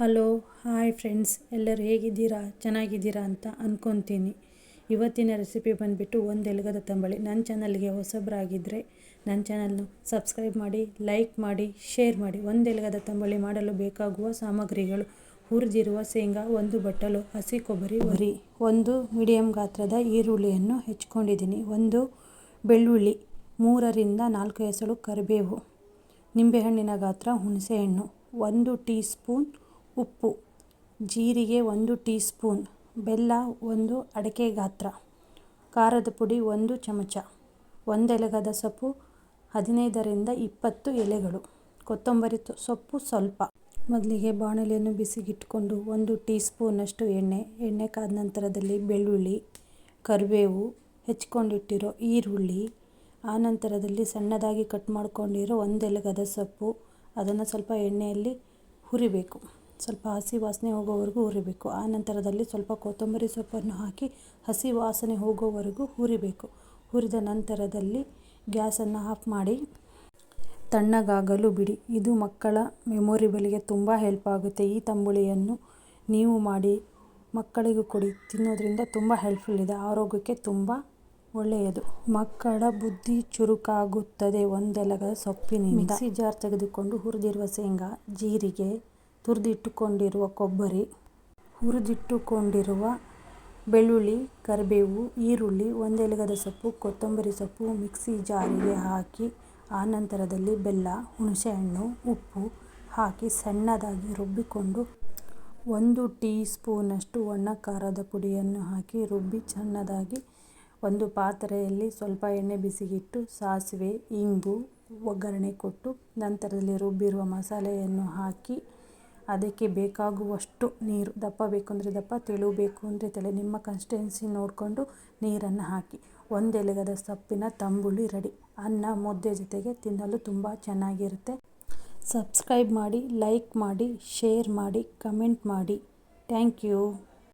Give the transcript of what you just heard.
Hello, hi friends. ಎಲ್ಲರೂ ಹೇಗಿದ್ದೀರಾ? ಚೆನ್ನಾಗಿದ್ದೀರಾ ಅಂತ ಅಂದ್ಕೊತೀನಿ ಇವತ್ತಿನ ರೆಸಿಪಿ ಬಂದುಬಿಟ್ಟು ಒಂದು ಎಲಗದ ತಂಬಳಿ. ನನ್ನ ಚಾನಲ್ಗೆ ಹೊಸಬ್ರಾಗಿದ್ದರೆ ನನ್ನ ಚಾನಲ್ನ ಸಬ್ಸ್ಕ್ರೈಬ್ ಮಾಡಿ, ಲೈಕ್ ಮಾಡಿ, ಶೇರ್ ಮಾಡಿ. ಒಂದು ಎಲಗದ ತಂಬಳಿ ಮಾಡಲು ಬೇಕಾಗುವ ಸಾಮಗ್ರಿಗಳು ಹುರಿದಿರುವ ಶೇಂಗಾ, ಒಂದು ಬಟ್ಟಲು, ಹಸಿ ಕೊಬ್ಬರಿ, ವರಿ. ಒಂದು ಮೀಡಿಯಂ ಗಾತ್ರದ ಈರುಳ್ಳಿಯನ್ನು ಹೆಚ್ಕೊಂಡಿದ್ದೀನಿ. ಒಂದು ಬೆಳ್ಳುಳ್ಳಿ, ಮೂರರಿಂದ ನಾಲ್ಕು ಎಸಳು ಕರಿಬೇವು, ನಿಂಬೆಹಣ್ಣಿನ ಗಾತ್ರ ಹುಣಸೆಹಣ್ಣು, ಒಂದು ಟೀ ಸ್ಪೂನ್ ಉಪ್ಪು, ಜೀರಿಗೆ ಒಂದು ಟೀ ಸ್ಪೂನ್ ಬೆಲ್ಲ ಒಂದು ಅಡಿಕೆ ಗಾತ್ರ, ಖಾರದ ಪುಡಿ ಒಂದು ಚಮಚ, ಒಂದೆಲಗದ ಸೊಪ್ಪು, ಹದಿನೈದರಿಂದ ಇಪ್ಪತ್ತು ಎಲೆಗಳು, ಕೊತ್ತಂಬರಿ ಸೊಪ್ಪು ಸ್ವಲ್ಪ. ಮೊದಲಿಗೆ ಬಾಣಲೆಯನ್ನು ಬಿಸಿಗಿಟ್ಕೊಂಡು ಒಂದು ಟೀ ಸ್ಪೂನಷ್ಟು ಎಣ್ಣೆ ಎಣ್ಣೆ ಕಾದ ನಂತರದಲ್ಲಿ ಬೆಳ್ಳುಳ್ಳಿ, ಕರಿಬೇವು, ಹೆಚ್ಕೊಂಡಿಟ್ಟಿರೋ ಈರುಳ್ಳಿ ಆನಂತರದಲ್ಲಿ ಸಣ್ಣದಾಗಿ ಕಟ್ ಮಾಡ್ಕೊಂಡಿರೋ ಒಂದೆಲಗದ ಸೊಪ್ಪು, ಅದನ್ನು ಸ್ವಲ್ಪ ಎಣ್ಣೆಯಲ್ಲಿ ಹುರಿಬೇಕು. ಸ್ವಲ್ಪ ಹಸಿ ವಾಸನೆ ಹೋಗೋವರೆಗೂ ಹುರಿಬೇಕು. ಆ ನಂತರದಲ್ಲಿ ಸ್ವಲ್ಪ ಕೊತ್ತಂಬರಿ ಸೊಪ್ಪನ್ನು ಹಾಕಿ ಹಸಿ ವಾಸನೆ ಹೋಗೋವರೆಗೂ ಹುರಿಬೇಕು. ಹುರಿದ ನಂತರದಲ್ಲಿ ಗ್ಯಾಸನ್ನು ಆಫ್ ಮಾಡಿ. ತಣ್ಣಗಾಗಲು ಬಿಡಿ. ಇದು ಮಕ್ಕಳ ಮೆಮೊರಿಬಲ್ಗೆ ತುಂಬ ಹೆಲ್ಪ್ ಆಗುತ್ತೆ. ಈ ತಂಬುಳಿಯನ್ನು ನೀವು ಮಾಡಿ ಮಕ್ಕಳಿಗೂ ಕೊಡಿ. ತಿನ್ನೋದ್ರಿಂದ ತುಂಬ ಹೆಲ್ಪ್ಫುಲ್ ಇದೆ. ಆರೋಗ್ಯಕ್ಕೆ ತುಂಬ ಒಳ್ಳೆಯದು. ಮಕ್ಕಳ ಬುದ್ಧಿ ಚುರುಕಾಗುತ್ತದೆ ಒಂದೆಲಗ ಸೊಪ್ಪಿನಿಂದ. ಮಿಕ್ಸಿ ಜಾರ್ ತೆಗೆದುಕೊಂಡು ಹುರಿದಿರುವ ಶೇಂಗಾ, ಜೀರಿಗೆ ತುರಿದಿಟ್ಟುಕೊಂಡಿರುವ ಕೊಬ್ಬರಿ, ಹುರಿದಿಟ್ಟುಕೊಂಡಿರುವ ಬೆಳ್ಳುಳ್ಳಿ, ಕರಿಬೇವು, ಈರುಳ್ಳಿ, ಒಂದೆಲಗದ ಸೊಪ್ಪು, ಕೊತ್ತಂಬರಿ ಸೊಪ್ಪು ಮಿಕ್ಸಿ ಜಾರಿಗೆ ಹಾಕಿ ಆನಂತರದಲ್ಲಿ ಬೆಲ್ಲ ಹುಣಸೆಹಣ್ಣು ಉಪ್ಪು ಹಾಕಿ ಸಣ್ಣದಾಗಿ ರುಬ್ಬಿಕೊಂಡು ಒಂದು ಟೀ ಸ್ಪೂನಷ್ಟು ಒಣ ಖಾರದ ಪುಡಿಯನ್ನು ಹಾಕಿ ರುಬ್ಬಿ ಸಣ್ಣದಾಗಿ ಒಂದು ಪಾತ್ರೆಯಲ್ಲಿ ಸ್ವಲ್ಪ ಎಣ್ಣೆ ಬಿಸಿಗಿಟ್ಟು, ಸಾಸಿವೆ, ಇಂಗು, ಒಗ್ಗರಣೆ ಕೊಟ್ಟು ನಂತರದಲ್ಲಿ ರುಬ್ಬಿರುವ ಮಸಾಲೆಯನ್ನು ಹಾಕಿ ಅದಕ್ಕೆ ಬೇಕಾಗುವಷ್ಟು ನೀರು. ದಪ್ಪ ಬೇಕು ಅಂದರೆ ದಪ್ಪ, ತೆಳು ಬೇಕು ಅಂದರೆ ತೆಳು. ನಿಮ್ಮ ಕನ್ಸಿಸ್ಟೆನ್ಸಿ ನೋಡಿಕೊಂಡು ನೀರನ್ನು ಹಾಕಿ. ಒಂದೆಲಗದ ಸೊಪ್ಪಿನ ತಂಬುಳಿ ರೆಡಿ. ಅನ್ನ, ಮುದ್ದೆ ಜೊತೆಗೆ ತಿನ್ನಲು ತುಂಬ ಚೆನ್ನಾಗಿರುತ್ತೆ. ಸಬ್ಸ್ಕ್ರೈಬ್ ಮಾಡಿ, ಲೈಕ್ ಮಾಡಿ, ಶೇರ್ ಮಾಡಿ, ಕಮೆಂಟ್ ಮಾಡಿ. Thank you.